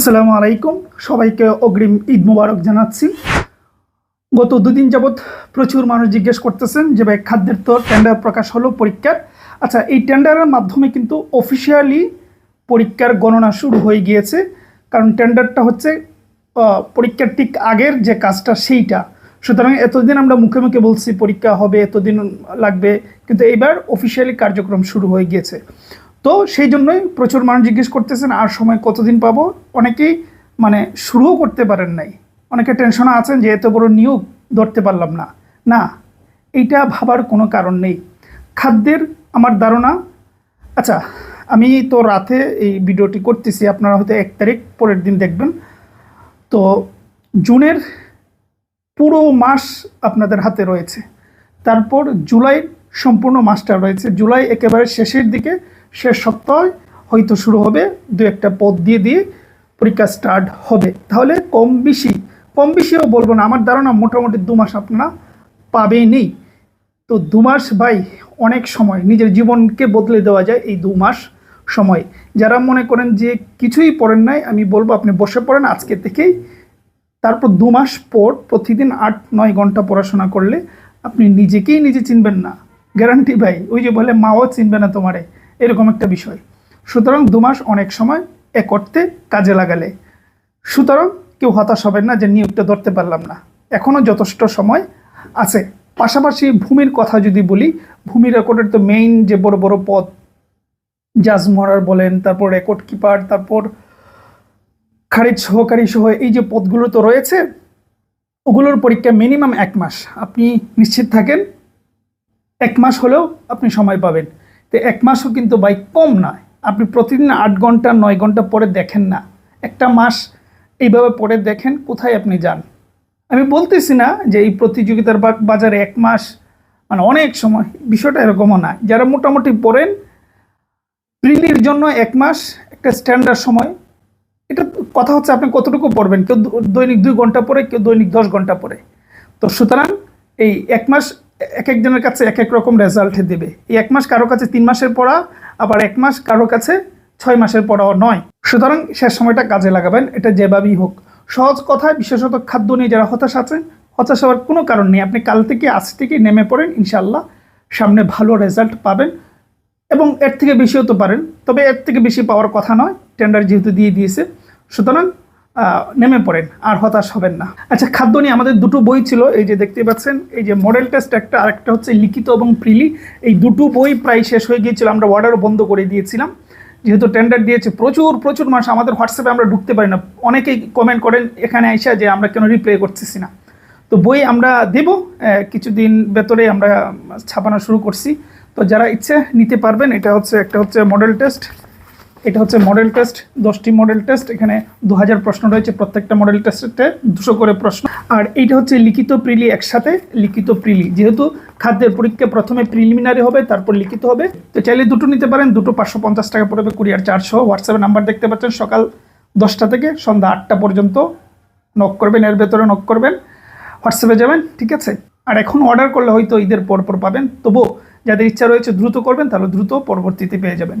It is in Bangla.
আসসালামু আলাইকুম। সবাইকে অগ্রিম ঈদ মুবারক জানাচ্ছি। গত দুদিন যাবৎ প্রচুর মানুষ জিজ্ঞেস করতেছেন যে ভাই, খাদ্যের তো টেন্ডার প্রকাশ হলো পরীক্ষার। আচ্ছা এই টেন্ডারের মাধ্যমে কিন্তু অফিসিয়ালি পরীক্ষার গণনা শুরু হয়ে গিয়েছে। কারণ টেন্ডারটা হচ্ছে পরীক্ষার ঠিক আগের যে কাজটা সেইটা। সুতরাং এতদিন আমরা মুখে মুখে বলছি পরীক্ষা হবে, এতদিন লাগবে। কিন্তু এইবার অফিসিয়ালি কার্যক্রম শুরু হয়ে গিয়েছে। তো সেই জন্যই প্রচুর মানুষ জিজ্ঞেস করতেছেন, আর সময় কতদিন পাবো? অনেকেই মানে শুরুও করতে পারেন নাই। অনেকে টেনশনে আছেন যে এত বড় নিয়োগ ধরতে পারলাম না। না, এইটা ভাবার কোনো কারণ নেই। খাদ্যের আমার ধারণা আচ্ছা আমি তো রাতে এই ভিডিওটি করতেছি, আপনারা হয়তো এক তারিখ পরের দিন দেখবেন। তো জুনের পুরো মাস আপনাদের হাতে রয়েছে। তারপর জুলাই সম্পূর্ণ মাসটা রয়েছে। জুলাই একেবারে শেষের দিকে শেষ সপ্তাহে হয়তো শুরু হবে, দু একটা পদ দিয়ে দিয়ে পরীক্ষা স্টার্ট হবে। তাহলে কম বেশি, কম বেশিও বলব না, আমার ধারণা মোটামুটি দু মাস আপনারা পাবেনই তো দু মাস ভাই অনেক সময়, নিজের জীবনকে বদলে দেওয়া যায় এই দু মাস সময়। যারা মনে করেন যে কিছুই পড়েন নাই, আমি বলব আপনি বসে পড়েন আজকে থেকেই। তারপর দু মাস পর প্রতিদিন আট, নয় ঘণ্টা পড়াশোনা করলে আপনি নিজেকেই নিজে চিনবেন না। গ্যারান্টি ভাই, ওই যে বলে মাও চিনবে না তোমারে। এরকম একটা বিষয়। সুতরাং দু মাস অনেক সময় এ করতে কাজে লাগালে। সুতরাং কেউ হতাশ হবেন না যে নিয়োগটা ধরতে পারলাম না। এখনও যথেষ্ট সময় আছে। পাশাপাশি ভূমির কথা যদি বলি, ভূমি রেকর্ডের তো মেইন যে বড় বড় পদ, জাজ মরার বলেন, তারপর রেকর্ড কিপার তারপর খারিজ সহকারী সহ এই যে পদগুলো তো রয়েছে, ওগুলোর পরীক্ষা মিনিমাম এক মাস। আপনি নিশ্চিত থাকেন, এক মাস হলেও আপনি সময় পাবেন। তো এক মাসও কিন্তু বাই কম নয় আপনি প্রতিদিন আট ঘণ্টা, নয় ঘণ্টা পরে দেখেন না। একটা মাস এইভাবে পরে দেখেন, কোথায় আপনি যান? আমি বলতেছি না যে এই প্রতিযোগিতার বাজারে এক মাস মানে অনেক সময়, বিষয়টা এরকমও না। যারা মোটামুটি পড়েন, প্রিলির জন্য এক মাস, একটা স্ট্যান্ডার্ড সময়। এটা কথা হচ্ছে আপনি কতটুকু পড়বেন? কেউ দৈনিক দুই ঘণ্টা পরে কেউ দৈনিক দশ ঘণ্টা পরে তো সুতরাং এই এক মাস এক একজনের কাছে এক এক রকম রেজাল্ট দেবে। এই এক মাস কারও কাছে তিন মাসের পড়া, আবার এক মাস কারও কাছে ছয় মাসের পড়াও নয়। সুতরাং শেষ সময়টা কাজে লাগাবেন, এটা যেভাবেই হোক। সহজ কথায় বিশেষত খাদ্য নিয়ে যারা হতাশ আছেন, হতাশ হওয়ার কোনো কারণ নেই। আপনি কাল থেকে, আজ থেকে নেমে পড়েন ইনশাল্লাহ সামনে ভালো রেজাল্ট পাবেন এবং এর থেকে বেশিও তো পারেন। তবে এর থেকে বেশি পাওয়ার কথা নয় টেন্ডার যেহেতু দিয়ে দিয়েছে। সুতরাং নেমে পড়েন, আর হতাশ হবেন না। আচ্ছা খাদ্য নিয়ে আমাদের দুটো বই ছিল, এই যে দেখতে পাচ্ছেন, এই যে মডেল টেস্ট একটা, আরেকটা হচ্ছে লিখিত এবং প্রিলি। এই দুটো বই প্রায় শেষ হয়ে গিয়েছিল, আমরা অর্ডারও বন্ধ করে দিয়েছিলাম। যেহেতু টেন্ডার দিয়েছে, প্রচুর প্রচুর মানুষ আমাদের হোয়াটসঅ্যাপে আমরা ঢুকতে পারি না। অনেকেই কমেন্ট করেন এখানে আইসা যে আমরা কেন রিপ্লাই করতেছি না। তো বই আমরা দেব কিছুদিন ভেতরে আমরা ছাপানো শুরু করছি। তো যারা ইচ্ছে নিতে পারবেন, এটা হচ্ছে, একটা হচ্ছে মডেল টেস্ট এটা হচ্ছে মডেল টেস্ট দশটি মডেল টেস্ট এখানে দু হাজার প্রশ্ন রয়েছে প্রত্যেকটা মডেল টেস্টে দুশো করে প্রশ্ন। আর এইটা হচ্ছে লিখিত প্রিলি একসাথে, লিখিত প্রিলি। যেহেতু খাদ্যের পরীক্ষা প্রথমে প্রিলিমিনারি হবে, তারপর লিখিত হবে। তো চাইলে দুটো নিতে পারেন, দুটো পাঁচশো পঞ্চাশ টাকা পড়বে কুরিয়ার চারশো হোয়াটসঅ্যাপে নাম্বার দেখতে পাচ্ছেন, সকাল দশটা থেকে সন্ধ্যা আটটা পর্যন্ত। নক করবেন, এর ভেতরে নক করবেন। হোয়াটসঅ্যাপে যাবেন, ঠিক আছে? আর এখন অর্ডার করলে হয়তো ঈদের পর পর পাবেন। তবুও যাদের ইচ্ছা রয়েছে দ্রুত করবেন, তাহলে দ্রুত পরবর্তীতে পেয়ে যাবেন।